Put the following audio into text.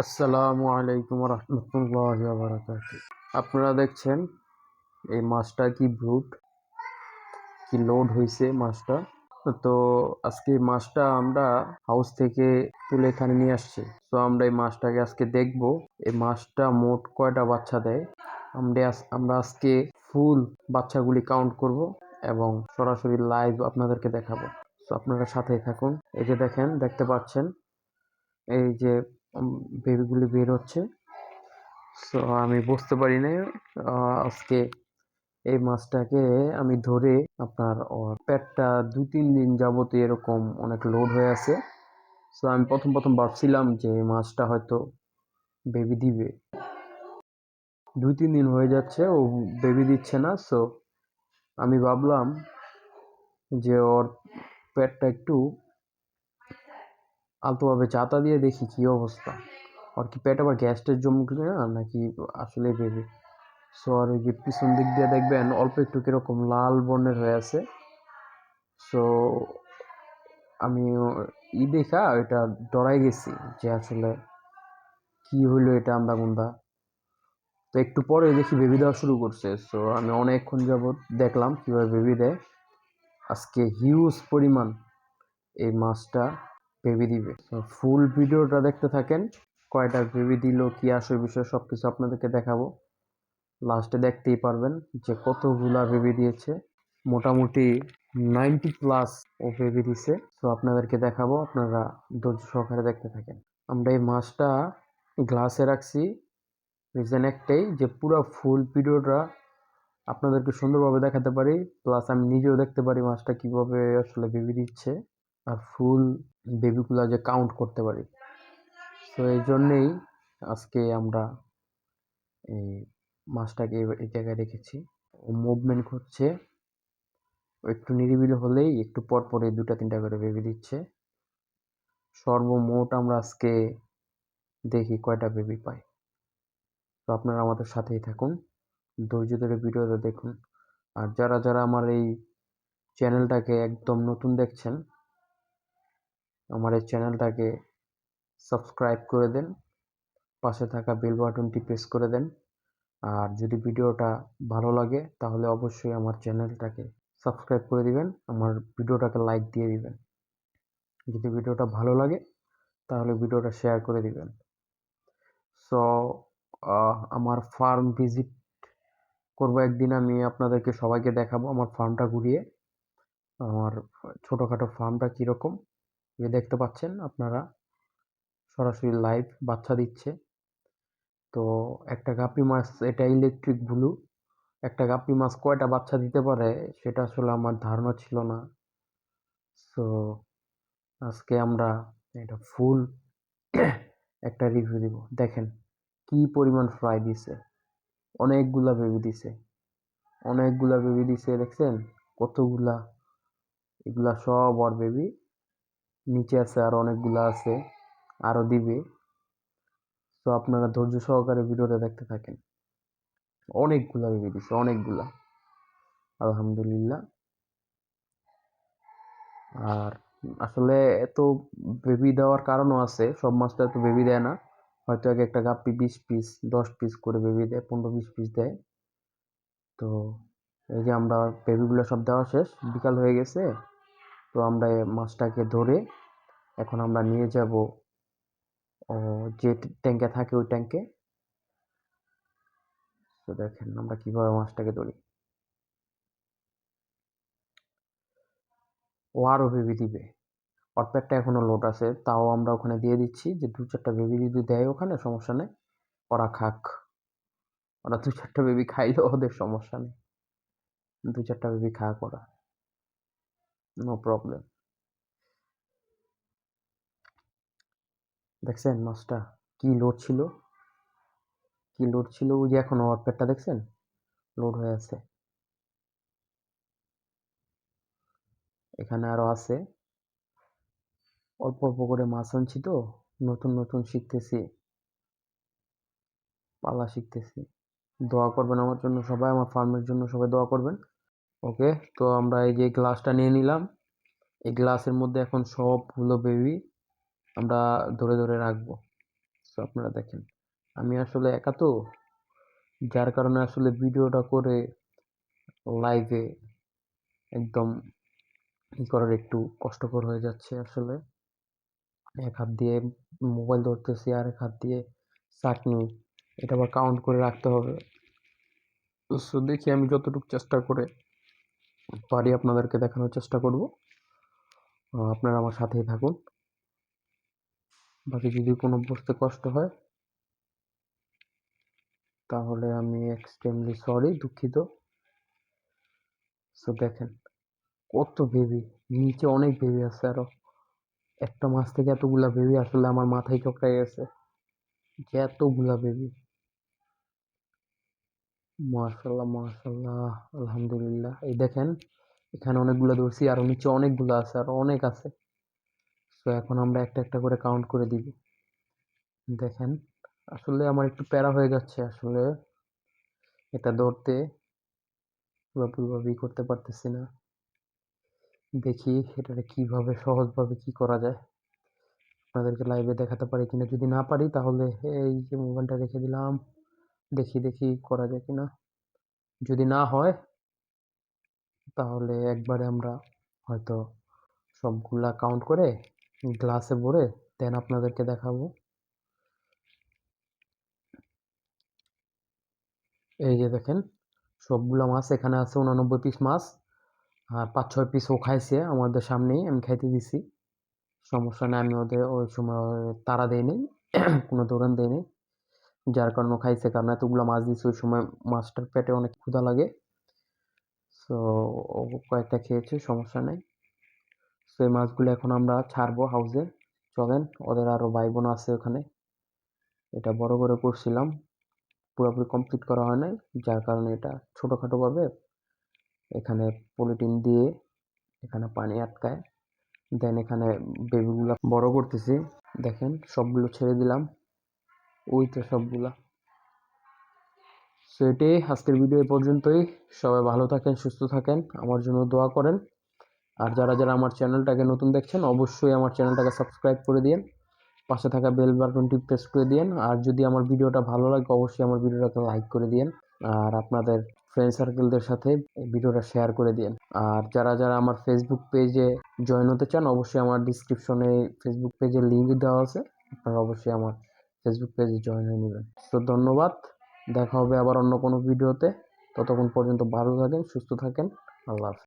আসসালামু আলাইকুম রহমতুল্লাহ বারাকাত আপনারা দেখছেন এই মাছটা কি ব্রুট কি লোড হয়েছে মাছটা। তো আজকে মাছটা আমরা হাউস থেকে তুলে এখানে নিয়ে আসছি। তো আমরা এই মাছটাকে আজকে দেখব। এই মাছটা মোট কয়টা বাচ্চা দেয়? আমরা আমরা আজকে ফুল বাচ্চাগুলি কাউন্ট করব এবং সরাসরি লাইভ আপনাদেরকে দেখাবো। তো আপনারা সাথেই থাকুন। এই যে দেখেন, দেখতে পাচ্ছেন? এই যে বেবিগুলি বের হচ্ছে। সো আমি বুঝতে পারি না আজকে এই মাছটাকে আমি ধরে আপনার ওর পেটটা দুই তিন দিন যাবত এরকম অনেক লোড হয়ে আছে। সো আমি প্রথম প্রথম ভাবছিলাম যে এই মাছটা হয়তো বেবি দিবে। দুই তিন দিন হয়ে যাচ্ছে, ও বেবি দিচ্ছে না। সো আমি ভাবলাম যে ওর পেটটা একটু আলতোভাবে চাতা দিয়ে দেখি কি অবস্থা। আর কি পেট আবার গ্যাসটের জমবে না, নাকি আসলে বেবি। সো আর ওই যে পিছন দিক দিয়ে দেখবেন অল্প একটু কীরকম লাল বর্ণের হয়ে আছে। সো আমি ই দেখা এটা ডরাই গেছি যে আসলে কি হইল এটা আমরা তো একটু পরে দেখি বেবি দেওয়া শুরু করছে। সো আমি অনেকক্ষণ যাবত দেখলাম কীভাবে বেবি দেয়। আজকে হিউজ পরিমাণ এই মাছটা। বেবি দিবে। তো ফুল ভিডিওটা দেখতে থাকেন। কয়টা বেবি দিল, কি আসে বিষয় সব কিছু আপনাদেরকে দেখাবো। লাস্টে দেখতেই পারবেন যে কতগুলা বেবি দিয়েছে। মোটামুটি নাইনটি প্লাস ও বেবি দিছে। তো আপনাদেরকে দেখাবো, আপনারা ধৈর্য সহকারে দেখতে থাকেন। আমরা এই মাছটা গ্লাসে রাখছি। রিজন একটাই যে পুরো ফুল ভিডিওটা আপনাদেরকে সুন্দরভাবে দেখাতে পারি। প্লাস আমি নিজেও দেখতে পারি মাছটা কীভাবে আসলে বেবি দিচ্ছে। আর ফুল বেবিগুলো যে কাউন্ট করতে পারি। তো এই জন্যেই আজকে আমরা এই মাছটাকে এই জায়গায় রেখেছি। ও মুভমেন্ট করছে। একটু নিরিবিলি হলেই একটু পর পরে দুটা তিনটা করে বেবি দিচ্ছে। সর্বমোট আমরা আজকে দেখি কয়টা বেবি পাই তো আপনারা আমাদের সাথেই থাকুন। ধৈর্য ধরে ভিডিওটা দেখুন। আর যারা যারা আমার এই চ্যানেলটাকে একদম নতুন দেখছেন আমার এই চ্যানেলটাকে সাবস্ক্রাইব করে দেন, পাশে থাকা বেল বাটনটি প্রেস করে দেন। আর যদি ভিডিওটা ভালো লাগে, তাহলে অবশ্যই আমার চ্যানেলটাকে সাবস্ক্রাইব করে দিবেন, আমার ভিডিওটাকে লাইক দিয়ে দিবেন। যদি ভিডিওটা ভালো লাগে, তাহলে ভিডিওটা শেয়ার করে দিবেন। সো আমার ফার্ম ভিজিট করব একদিন, আমি আপনাদেরকে সবাইকে দেখাবো আমার ফার্মটা ঘুরিয়ে। আমার ছোটোখাটো ফার্মটা কীরকম যে দেখতে পাচ্ছেন আপনারা, সরাসরি লাইভ বাচ্চা দিচ্ছে। তো একটা গাপ্পি মাছ, এটা ইলেকট্রিক ব্লু একটা গাপ্পি মাছ কয়টা বাচ্চা দিতে পারে সেটা আসলে আমার ধারণা ছিল না। সো আজকে আমরা এটা ফুল একটা রিভিউ দিব। দেখেন কি পরিমাণ ফ্রাই দিছে। অনেকগুলা বেবি দিছে। অনেকগুলা বেবি দিছে, দেখছেন? কতগুলা? এগুলা সব ওর বেবি নিচে আছে আর অনেকগুলা আছে আরও দিবে। তো আপনারা ধৈর্য সহকারে ভিডিওটা দেখতে থাকেন। অনেকগুলা বেবি দিছে, অনেকগুলা। আলহামদুলিল্লাহ। আর আসলে এত বেবি দেওয়ার কারণও আছে, সব মাছ তো এত বেবি দেয় না। হয়তো এক একটা গাপ্পি বিশ পিস দশ পিস করে বেবি দেয়, পনেরো বিশ পিস দেয়। তো এই যে আমরা বেবিগুলো সব দেওয়া শেষ, বিকাল হয়ে গেছে। তো আমরা মাছটাকে ধরে এখন আমরা নিয়ে যাব যে ট্যাঙ্কে থাকে ওই ট্যাঙ্কে। তো দেখেন আমরা কীভাবে মাছটাকে ধরি। ও আরও বেবি দিবে। ওর পেটটা এখনও লোড আছে, তাও আমরা ওখানে দিয়ে দিচ্ছি যে দু চারটা বেবি যদি দেয় ওখানে, সমস্যা নেই। ওরা খাক। ওরা দু চারটা বেবি খাইলেও ওদের সমস্যা নেই। দু চারটা বেবি খাক ওরা। নো প্রবলেম দেখছেন মাছটা কি লোড ছিল? কি লোড ছিল? ওই যে এখন ওর পেটটা দেখছেন? লোড হয়ে আছে। এখানে আরও আছে। অল্প অল্প করে মাছ আনছি তো। নতুন নতুন শিখতেছি। পালা শিখতেছি। দোয়া করবেন আমার জন্য সবাই, আমার ফার্মের জন্য সবাই দোয়া করবেন। ওকে তো আমরা এই যে গ্লাসটা নিয়ে নিলাম। এই গ্লাসের মধ্যে এখন সবগুলো বেবি আমরা ধরে ধরে রাখব। তো আপনারা দেখেন, আমি আসলে একা তো, যার কারণে আসলে ভিডিওটা করে লাইভে একদম করার একটু কষ্টকর হয়ে যাচ্ছে আসলে। এক হাত দিয়ে মোবাইল ধরতেছি, আর এক হাত দিয়ে চাটনি, এটা আবার কাউন্ট করে রাখতে হবে। সো দেখি আমি যতটুকু চেষ্টা করে পারি আপনাদেরকে দেখানোর চেষ্টা করব। আপনারা আমার সাথেই থাকুন। বাকি যদি কোনো বুঝতে কষ্ট হয়, তাহলে আমি এক্সট্রিমলি সরি দুঃখিত। সো দেখেন, কত বেবি নিচে অনেক বেবি আছে আরও। একটা মাছ থেকে এতগুলা বেবি আসলে আমার মাথায় চকরাই গেছে যে এতগুলা বেবি মাশাল্লাহ মাশাল্লাহ আলহামদুলিল্লাহ। এই দেখেন, এখানে অনেকগুলো ধরছি, আরও নিচে অনেকগুলো আছে, আরও অনেক আছে। তো এখন আমরা একটা একটা করে কাউন্ট করে দিব। দেখেন, আসলে আমার একটু প্যারা হয়ে যাচ্ছে। আসলে এটা ধরতে পুরোপুরিভাবেই করতে পারতেছি না। দেখি এটাকে কীভাবে সহজভাবে কি করা যায়। আপনাদেরকে লাইভে দেখাতে পারি কিনা। যদি না পারি, তাহলে এই যে মোবাইলটা রেখে দিলাম। দেখি দেখি করা যায় কিনা। যদি না হয়, তাহলে একবারে আমরা হয়তো সবগুলা কাউন্ট করে গ্লাসে ভরে দেন আপনাদেরকে দেখাবো। এই যে দেখেন, সবগুলো মাছ এখানে আছে, উনানব্বই পিস মাছ। আর পাঁচ ছয় পিস ও খাইছে আমাদের সামনেই, আমি খাইতে দিছি। সমস্যা নেই, আমি ওদের ওই সময় তারা দেয়নি কোনো দৌড়ান দেয়নি যার কারণে খাইছে, কারণ এতগুলো মাছ দিছে, ওই সময় মাছটার পেটে অনেক ক্ষুধা লাগে। সো ও কয়েকটা খেয়েছে, সমস্যা নেই। সো এই মাছগুলো এখন আমরা ছাড়বো হাউসে চলেন, ওদের আরও ভাই বোন আছে ওখানে। এটা বড় করে করছিলাম। পুরোপুরি কমপ্লিট করা হয় নাই, যার কারণে এটা ছোটোখাটোভাবে এখানে পলিটিন দিয়ে এখানে পানি আটকায়। দেন এখানে বেবিগুলো বড় করতেছি। দেখেন, সবগুলো ছেড়ে দিলাম। ওই তো সবগুলা। সো এটাই আজকের ভিডিও এ পর্যন্তই। সবাই ভালো থাকেন, সুস্থ থাকেন। আমার জন্য দোয়া করেন। আর যারা যারা আমার চ্যানেলটাকে নতুন দেখছেন, অবশ্যই আমার চ্যানেলটাকে সাবস্ক্রাইব করে দিন পাশে থাকা বেল বাটনটি প্রেস করে দিন আর যদি আমার ভিডিওটা ভালো লাগে, অবশ্যই আমার ভিডিওটাকে লাইক করে দিন আর আপনাদের ফ্রেন্ড সার্কেলদের সাথে ভিডিওটা শেয়ার করে দিন আর যারা যারা আমার ফেসবুক পেজে জয়েন হতে চান, অবশ্যই আমার ডিসক্রিপশনে ফেসবুক পেজের লিঙ্ক দেওয়া আছে, আপনারা অবশ্যই আমার ফেসবুক পেজে জয়েন হয়ে নেবেন। তো ধন্যবাদ, দেখা হবে আবার অন্য কোনো ভিডিওতে ততক্ষণ পর্যন্ত ভালো থাকেন, সুস্থ থাকেন, আল্লাহ